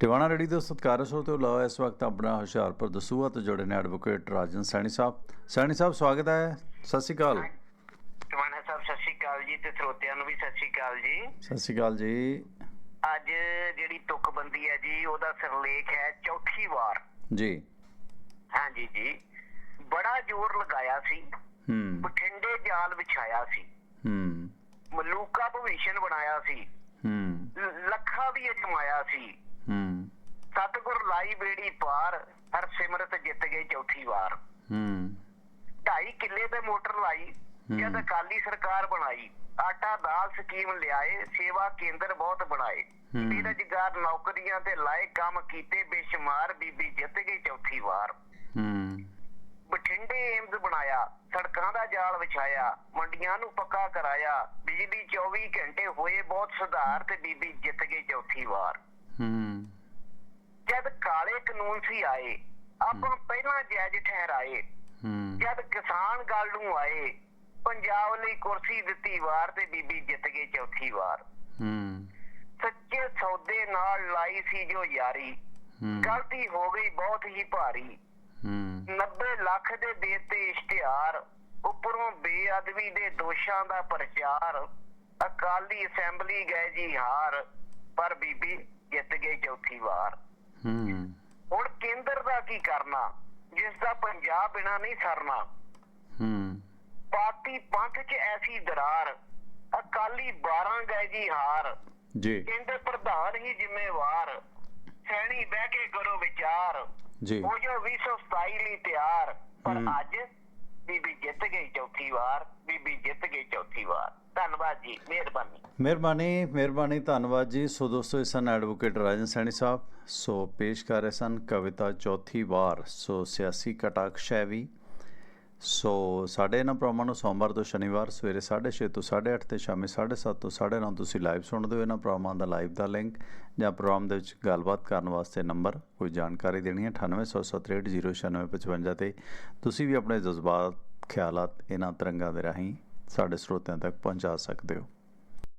Tiwana ready ਦੇ ਸਤਿਕਾਰ ਸਰੋਤਿਓ ਲਓ ਇਸ ਵਕਤ ਆਪਣਾ ਹੁਸ਼ਿਆਰਪੁਰ ਦਸੂਹਾ ਤੋਂ ਜੁੜੇ ਨੇ ਐਡਵੋਕੇਟ ਰਾਜਨ ਸੈਣੀ ਸਾਹਿਬ। ਸੈਣੀ ਸਾਹਿਬ ਸਵਾਗਤ ਹੈ। ਸਤਿ ਸ਼੍ਰੀ ਅਕਾਲ। ਟਵਾਣਾ ਸਾਹਿਬ ਸਤਿ ਸ਼੍ਰੀ ਅਕਾਲ ਜੀ ਤੇ ਸਰੋਤਿਆਂ ਨੂੰ ਵੀ ਸਤਿ ਸ਼੍ਰੀ ਅਕਾਲ ਜੀ। ਸਤਿ ਸ਼੍ਰੀ ਅਕਾਲ ਜੀ। ਅੱਜ ਜਿਹੜੀ ਤੁਕਬੰਦੀ ਹੈ ਜੀ ਉਹਦਾ ਸਿਰਲੇਖ ਹੈ ਚੌਥੀ ਵਾਰ। ਜੀ। ਹਾਂਜੀ ਜੀ। ਬੜਾ ਜ਼ੋਰ ਲਗਾਇਆ ਸੀ। ਹੂੰ। ਬਠਿੰਡੇ ਜਾਲ ਵਿਛਾਇਆ ਸੀ। ਹੂੰ। ਮਲੂਕਾ ਭਵਿਸ਼ਨ ਬਣਾਇਆ ਸੀ। ਹੂੰ। ਲੱਖਾਂ ਵੀ ਅਜਮਾਇਆ ਸੀ। ਸਤਗੁਰ ਲਾਈ ਬੇੜੀ ਪਾਰ ਹਰ ਸਿਮਰਤ ਜਿੱਤ ਗਏ ਚੌਥੀ ਵਾਰ। ਹੂੰ। ਢਾਈ ਕਿੱਲੇ ਤੇ ਮੋਟਰ ਲਾਈ ਜਦ। ਅਕਾਲੀ ਸਰਕਾਰ ਬਣਾਈ ਆਟਾ ਦਾਲ ਸਕੀਮ ਲਿਆਏ ਸੇਵਾ ਕੇਂਦਰ ਬਹੁਤ ਬਣਾਏ। ਬੇਰੁਜ਼ਗਾਰ ਨੌਕਰੀਆਂ ਤੇ ਲਾਏ ਕੰਮ ਕੀਤੇ ਬੇਸ਼ੁਮਾਰ ਬੀਬੀ ਜਿੱਤ ਗਈ ਚੌਥੀ ਵਾਰ। ਹੂੰ। ਬਠਿੰਡੇ ਏਮਜ਼ ਬਣਾਇਆ ਸੜਕਾਂ ਦਾ ਜਾਲ ਵਿਛਾਇਆ ਮੰਡੀਆਂ ਨੂੰ ਪੱਕਾ ਕਰਾਇਆ ਬਿਜਲੀ 24 ਘੰਟੇ ਹੋਏ ਬਹੁਤ ਸੁਧਾਰ ਤੇ ਬੀਬੀ ਜਿੱਤ ਗਈ ਚੌਥੀ ਵਾਰ। ਹੂੰ। ਜਦ ਕਾਲੇ ਕਾਨੂੰਨ ਸੀ ਆਏ ਆਪਾਂ ਪਹਿਲਾਂ ਜਾਇਜ਼ ਠਹਿਰਾਏ ਜਦ ਕਿਸਾਨ ਗੱਲ ਨੂੰ ਆਏ ਪੰਜਾਬ ਲਈ ਕੁਰਸੀ ਦਿੱਤੀ ਵਾਰ ਤੇ ਬੀਬੀ ਜਿੱਤ ਗਈ ਚੌਥੀ ਵਾਰ। ਸੱਚੇ ਸੌਦੇ ਨਾਲ ਲਾਈ ਸੀ ਜੋ ਯਾਰੀ। ਗਲਤੀ ਹੋ ਗਈ ਬਹੁਤ ਹੀ ਭਾਰੀ। ਹੂੰ। 90 ਲੱਖ ਦੇ ਦੇਤੇ ਇਸ਼ਤਿਹਾਰ ਉੱਪਰੋਂ ਬੇਅਦਬੀ ਦੇ ਦੋਸ਼ਾਂ ਦਾ ਪ੍ਰਚਾਰ। ਅਕਾਲੀ ਅਸੈਂਬਲੀ ਗਏ ਜੀ ਹਾਰ ਪਰ ਬੀਬੀ ਜਿੱਤ ਗਈ ਚੌਥੀ ਵਾਰ। ਹੂੰ। ਹੁਣ ਕੇਂਦਰ ਦਾ ਕੀ ਕਰਨਾ? ਜਿਸ ਦਾ ਪੰਜਾਬ ਬਿਨਾ ਨਹੀਂ ਸਰਨਾ। ਹੂੰ। ਪਾਰਟੀ ਪੰਥ 'ਚ ਐਸੀ ਦਰਾਰ ਅਕਾਲੀ 12 ਗਏ ਜੀ ਹਾਰ। ਜੀ। ਕੇਂਦਰ ਪ੍ਰਧਾਨ ਹੀ ਜ਼ਿੰਮੇਵਾਰ। ਸੈਣੀ ਬਹਿ ਕੇ ਕਰੋ ਵਿਚਾਰ। ਜੀ। ਹੋ ਜੋ 227 ਲਈ ਤਿਆਰ। ਪਰ। ਅੱਜ ਬੀਬੀ ਜਿੱਤ ਗਈ ਚੌਥੀ ਵਾਰ ਬੀਬੀ ਜਿੱਤ ਗਈ ਚੌਥੀ ਵਾਰ। ਧੰਨਵਾਦ ਜੀ, ਮਿਹਰਬਾਨੀ। ਮਿਹਰਬਾਨੀ ਮਿਹਰਬਾਨੀ, ਧੰਨਵਾਦ ਜੀ। ਸੋ ਦੋਸਤੋ ਇਸ ਸਨ ਐਡਵੋਕੇਟ ਰਾਜਨ ਸੈਣੀ ਸਾਹਿਬ। ਸੋ ਪੇਸ਼ ਕਰ ਰਹੇ ਸਨ ਕਵਿਤਾ ਚੌਥੀ ਵਾਰ। ਸੋ ਸਿਆਸੀ ਕਟਾਕਸ਼ ਹੈ ਵੀ। ਸੋ ਸਾਡੇ ਇਹਨਾਂ ਪ੍ਰੋਗਰਾਮਾਂ ਨੂੰ ਸੋਮਵਾਰ ਤੋਂ ਸ਼ਨੀਵਾਰ ਸਵੇਰੇ 6:30 ਤੋਂ 8:30 ਤੇ ਸ਼ਾਮੀ 7:30 ਤੋਂ 9:30 ਤੁਸੀਂ ਲਾਈਵ ਸੁਣਦੇ ਹੋ ਇਹਨਾਂ ਪ੍ਰੋਗਰਾਮਾਂ ਦਾ ਲਾਈਵ ਦਾ ਲਿੰਕ ਜਾਂ ਪ੍ਰੋਗਰਾਮ ਦੇ ਵਿੱਚ ਗੱਲਬਾਤ ਕਰਨ ਵਾਸਤੇ ਨੰਬਰ, ਕੋਈ ਜਾਣਕਾਰੀ ਦੇਣੀ ਹੈ 9867609655 ਤੇ। ਤੁਸੀਂ ਵੀ ਆਪਣੇ ਜਜ਼ਬਾਤ, ਖਿਆਲਤ ਇਹਨਾਂ ਤਰੰਗਾਂ ਦੇ ਰਾਹੀਂ ਸਾਡੇ ਸਰੋਤਿਆਂ ਤੱਕ ਪਹੁੰਚਾ ਸਕਦੇ ਹੋ।